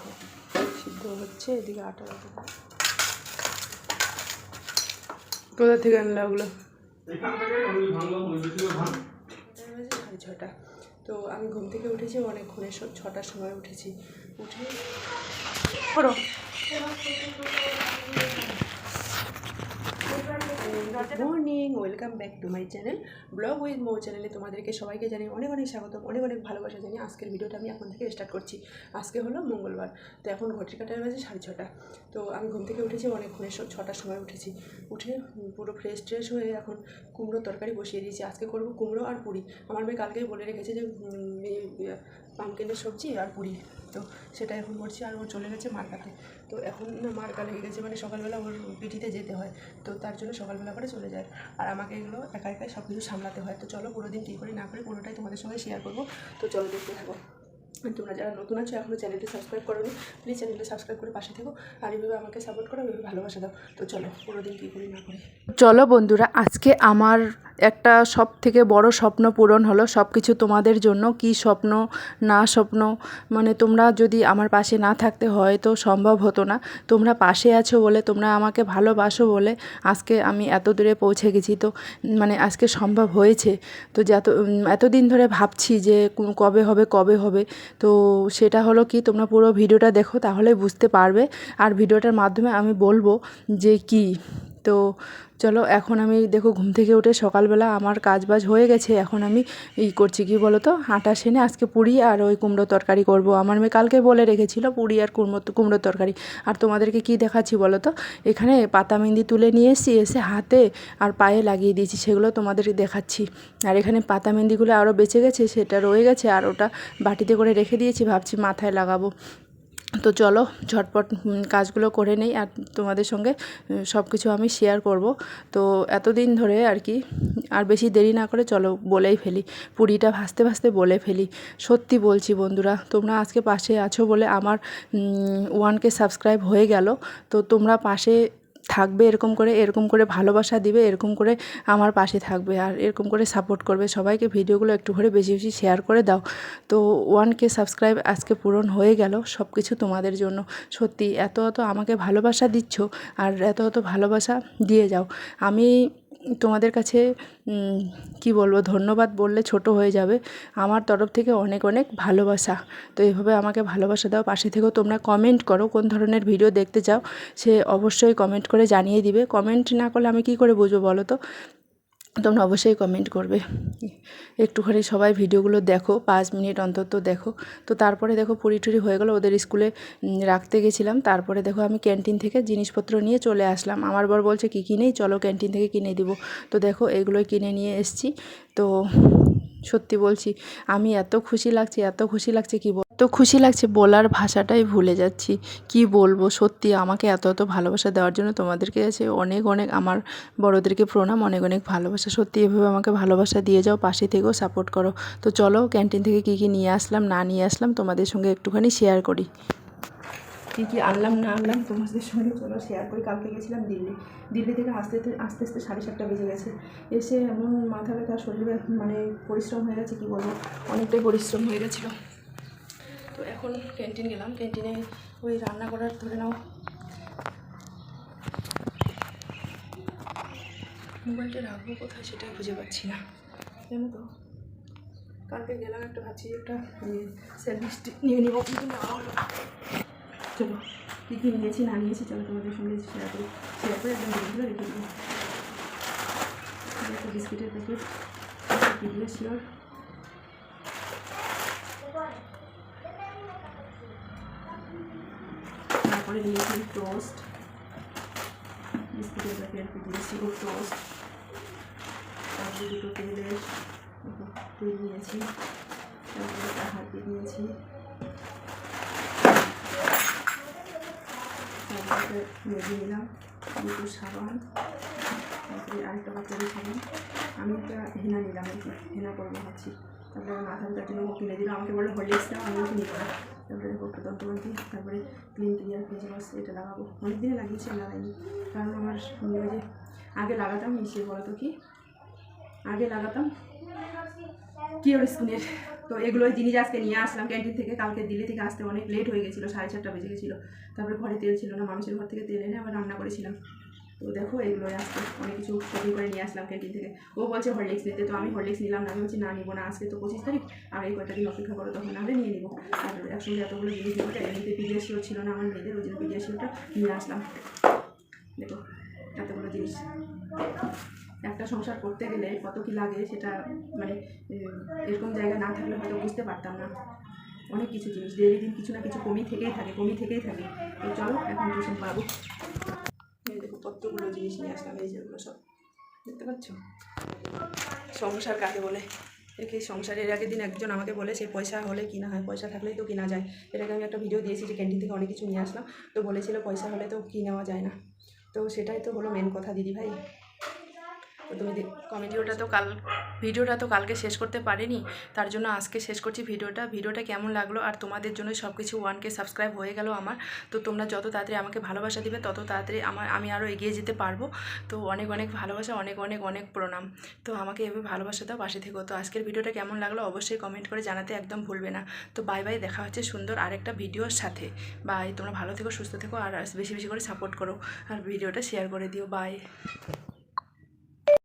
দেখো সিদ্ধ হচ্ছে এদিকে আটা রাখা কোথা থেকে আনলা ওগুলো? সাড়ে ছটা। তো আমি ঘুম থেকে উঠেছি অনেকক্ষণে সব ছটার সময় উঠেছি। উঠে করো। Morning welcome back to my channel blog with মো চ্যানেলে তোমাদেরকে সবাইকে জানি অনেক অনেক স্বাগত অনেক অনেক ভালোবাসা জানি আজকের ভিডিওটা আমি এখন থেকে স্টার্ট করছি। আজকে হলো মঙ্গলবার তো এখন ঘটির কাটার বাজে সাড়ে ছটা। তো আমি ঘুম থেকে উঠেছি অনেকক্ষণে স- ছটার সময় উঠেছি। উঠে পুরো ফ্রেশ ট্রেশ হয়ে এখন কুমড়ো তরকারি বসিয়ে দিয়েছি। আজকে করব কুমড়ো আর পুরি। আমার মেয়ে কালকেই বলে রেখেছে যে পামকিনের সবজি আর পুরি। তো সেটা এখন করছি আর ও চলে গেছে মার্কাতে তো এখন মার লেগে গেছে মানে সকালবেলা ওর পিঠিতে যেতে হয়। তো তার জন্য সকালবেলা করে চলে যায়। আর আমাকে এগুলো একা একাই সব কিছু সামলাতে হয়। তো চলো পুরো দিন কী করি না করি পুরোটাই তোমাদের সঙ্গে শেয়ার করব। তো চলো দেখতে থাকো। তোমরা যারা নতুন আছো এখনও চ্যানেলটি সাবস্ক্রাইব করোনি প্লিজ চ্যানেলটি সাবস্ক্রাইব করে পাশে থেকো। আর এইভাবে আমাকে সাপোর্ট করো এইভাবে ভালোবাসা দাও। তো চলো পুরো দিন কী করি, না করি। চলো বন্ধুরা, আজকে আমার একটা সব থেকে বড় স্বপ্ন পূরণ হলো সব কিছু তোমাদের জন্য। কি স্বপ্ন, না স্বপ্ন? মানে তোমরা যদি আমার পাশে না থাকতে হয়তো সম্ভব হতো না। তোমরা পাশে আছো বলে, তোমরা আমাকে ভালোবাসো বলে আজকে আমি এত দূরে পৌঁছে গেছি। তো মানে আজকে সম্ভব হয়েছে। তো যত এতদিন ধরে ভাবছি যে কবে হবে কবে হবে? তো সেটা হলো কি, তোমরা পুরো ভিডিওটা দেখো তাহলে বুঝতে পারবে। আর ভিডিওটার মাধ্যমে আমি বলব যে কি তো চলো এখন আমি দেখো ঘুম থেকে উঠে সকালবেলা আমার কাজ বাজ হয়ে গেছে, এখন আমি ই করছি, কি বলো তো? আটা সেনে আজকে পুরি আর ওই কুমড়ো তরকারি করব। আমার মেয়ে কালকে বলে রেখেছিল পুরি আর কুমড়ো কুমড়ো তরকারি। আর তোমাদেরকে কি দেখাচ্ছি বলো তো? এখানে পাতা মেহেন্দি তুলে নিয়ে এসেছি, এসে হাতে আর পায়ে লাগিয়ে দিয়েছি, সেগুলো তোমাদের দেখাচ্ছি। আর এখানে পাতা মেহেন্দিগুলো আরও বেঁচে গেছে, সেটা রয়ে গেছে, আর ওটা বাটিতে করে রেখে দিয়েছি, ভাবছি মাথায় লাগাবো। তো চলো, ঝটপট কাজগুলো করে নেই আর তোমাদের সঙ্গে সব কিছু আমি শেয়ার করব। তো এতদিন ধরে আর কি, আর বেশি দেরি না করে চলো বলেই ফেলি, পুরিটা ভাসতে ভাসতে বলে ফেলি। সত্যি বলছি বন্ধুরা, তোমরা আজকে পাশে আছো বলে আমার ওয়ানকে সাবস্ক্রাইব হয়ে গেল। তো তোমরা পাশে থাকবে, এরকম করে এরকম করে ভালোবাসা দিবে, এরকম করে আমার পাশে থাকবে আর এরকম করে সাপোর্ট করবে। সবাইকে ভিডিওগুলো একটু করে বেশি বেশি শেয়ার করে দাও। তো ওয়ান কে সাবস্ক্রাইব আজকে পূরণ হয়ে গেল সব কিছু তোমাদের জন্য। সত্যি, এত এত আমাকে ভালোবাসা দিচ্ছ আর এত এত ভালোবাসা দিয়ে যাও। আমি তোমাদের কাছে কি বলব, ধন্যবাদ বললে ছোট হয়ে যাবে। আমার তরফ থেকে অনেক অনেক ভালোবাসা। তো এভাবে আমাকে ভালোবাসা দাও, পাশে থেকেও তোমরা কমেন্ট করো কোন ধরনের ভিডিও দেখতে চাও। সে অবশ্যই কমেন্ট করে জানিয়ে দিবে। কমেন্ট না করলে আমি কি করে বুঝব বলো তো? তোমরা অবশ্যই কমেন্ট করবে। একটুখানি সবাই ভিডিওগুলো দেখো, পাঁচ মিনিট অন্তত দেখো। তো তারপরে দেখো পুরি টুরি হয়ে গেলো, ওদের স্কুলে রাখতে গেছিলাম। তারপরে দেখো আমি ক্যান্টিন থেকে জিনিসপত্র নিয়ে চলে আসলাম। আমার বর বলছে, কী কিনেই চলো ক্যান্টিন থেকে কিনে দিব। তো দেখো এগুলোই কিনে নিয়ে এসছি। তো সত্যি বলছি, আমি এত খুশি লাগছে, এত খুশি লাগছে কি বল এত খুশি লাগছে বলার ভাষাটাই ভুলে যাচ্ছি। কি বলব? সত্যি আমাকে এত এত ভালোবাসা দেওয়ার জন্য তোমাদেরকে কাছে অনেক অনেক আমার বড়োদেরকে প্রণাম, অনেক অনেক ভালোবাসা। সত্যি এভাবে আমাকে ভালোবাসা দিয়ে যাও, পাশে থেকেও সাপোর্ট করো। তো চলো, ক্যান্টিন থেকে কী কী নিয়ে আসলাম, না নিয়ে আসলাম তোমাদের সঙ্গে একটুখানি শেয়ার করি। কী কী আনলাম, না আনলাম, তোমাদের সঙ্গে চলো শেয়ার করি। কালকে গেছিলাম দিল্লি। দিল্লি থেকে আসতে আস্তে আস্তে সাড়ে সাতটা বেজে গেছে। এসে এমন মাথা ব্যথা, শরীর মানে পরিশ্রম হয়ে গেছে, কী বলব? অনেকটাই পরিশ্রম হয়ে গেছিল। তো এখন ক্যান্টিন গেলাম। ক্যান্টিনে ওই রান্না করার ধরে নাও। মোবাইলটা রাখব কোথায় সেটাই খুঁজে পাচ্ছি না। জানো তো, কালকে গেলাম একটা ভাবছি একটা সেলফি স্টিক নিয়ে নিবো। কিন্তু নেওয়া হলো। চলো। কী কী নিয়েছি, না নিয়েছি, চলো তোমাদের সঙ্গে শেয়ার করি। শেয়ার করে একদম ভিডিওগুলো রেখে এটা একটা বিস্কিটের প্যাকেট তারপরে নিয়েছি টোস্ট বিস্কুটের প্যাকেট ভিডিও শিওর টোস্ট তারপরে দুটো তেলের তেল নিয়েছি। তারপরে একটা হাতি নিয়েছি। তারপরে মেজে নিলাম দুটো সাবান, তারপরে আরেকটা বাচ্চাদের সাবান আমি একটা হেনা নিলাম হেনা করব ভাবছি তারপরে আমার মাথা ব্যথার জন্য কিনে দিল আমাকে বলে হরলিক্স দাও আমি ওকে নিব তারপরে দেখো দন্তবন্তি তারপরে ক্লিন ক্লিয়ার ফেস ওয়াশ এটা লাগাবো। অনেক দিনে লাগিয়েছি লাগাইনি। কারণ আমার যে আগে লাগাতাম ইসে বলো তো কি, আগে লাগাতাম কিওর স্কিনের তো এগুলো জিনিস আজকে নিয়ে আসলাম। ক্যান্টিন থেকে কালকে দিল্লি থেকে আসতে অনেক লেট হয়ে গেছিল, সাড়ে চারটা বেজে গেছিল। তারপরে ঘরে তেল ছিল না, মানুষের ঘর থেকে তেল এনে আবার রান্না করেছিলাম। তো দেখো এগুলো আজকে অনেক কিছু শপিং করে নিয়ে আসলাম ক্যান্টিন থেকে। ও বলছে হরলিক্স নিতে, তো আমি হরলিক্স নিলাম না। আমি বলছি, না, নিবো না। আজকে তো পঁচিশ তারিখ। আর এই কয়টা দিন অপেক্ষা করো, তখন নাহলে নিয়ে নিবো। আর একসঙ্গে এতগুলো জিনিস নিবো এমনিতে পিডিয়াশিও ছিল না আমার মেয়েদের, ওই জন্য পিডিয়াশিওটা নিয়ে আসলাম। দেখো, এতগুলো জিনিস। একটা সংসার করতে গেলে কত কি লাগে সেটা মানে এরকম জায়গা না থাকলে হয়তো বুঝতে পারতাম না। অনেক কিছু জিনিস ডেলি দিন কিছু না কিছু কমই থেকেই থাকে কমি থেকেই থাকে। তো চলো, এখন টিউশন পাবো দেখো কতগুলো জিনিস নিয়ে আসলাম, এই যেগুলো সব। দেখতে পাচ্ছ? সংসার কাকে বলে? একে সংসারের আগের দিন একজন আমাকে বলে সেই পয়সা হলে কিনা হয়, পয়সা থাকলেই তো কিনা যায়। এটাকে আমি একটা ভিডিও দিয়েছি যে ক্যান্টিন থেকে অনেক কিছু নিয়ে আসলাম। তো বলেছিল পয়সা হলে তো কি নেওয়া যায় না। তো সেটাই তো হলো মেন কথা দিদি ভাই তুমি ভিডিওটা তো কাল ভিডিওটা তো কালকে শেষ করতে পারিনি, তার জন্য আজকে শেষ করছি ভিডিওটা ভিডিওটা কেমন লাগল আর তোমাদের জন্য সব কিছু ওয়ানকে সাবস্ক্রাইব হয়ে গেল আমার। তো তোমরা যত তাড়াতাড়ি আমাকে ভালোবাসা দিবে, তত তাড়াতাড়ি আমার আমি আরও এগিয়ে যেতে পারব। তো অনেক অনেক ভালোবাসা, অনেক অনেক অনেক প্রণাম। তো আমাকে এভাবে ভালোবাসা দাও, পাশে থেকো। তো আজকের ভিডিওটা কেমন লাগল অবশ্যই কমেন্ট করে জানাতে একদম ভুলবে না। তো বাই বাই দেখা হচ্ছে সুন্দর আরেকটা ভিডিওর সাথে। বাই তোমরা ভালো থেকো, সুস্থ থেকো, আর বেশি বেশি করে সাপোর্ট করো। আর ভিডিওটা শেয়ার করে দিও। বাই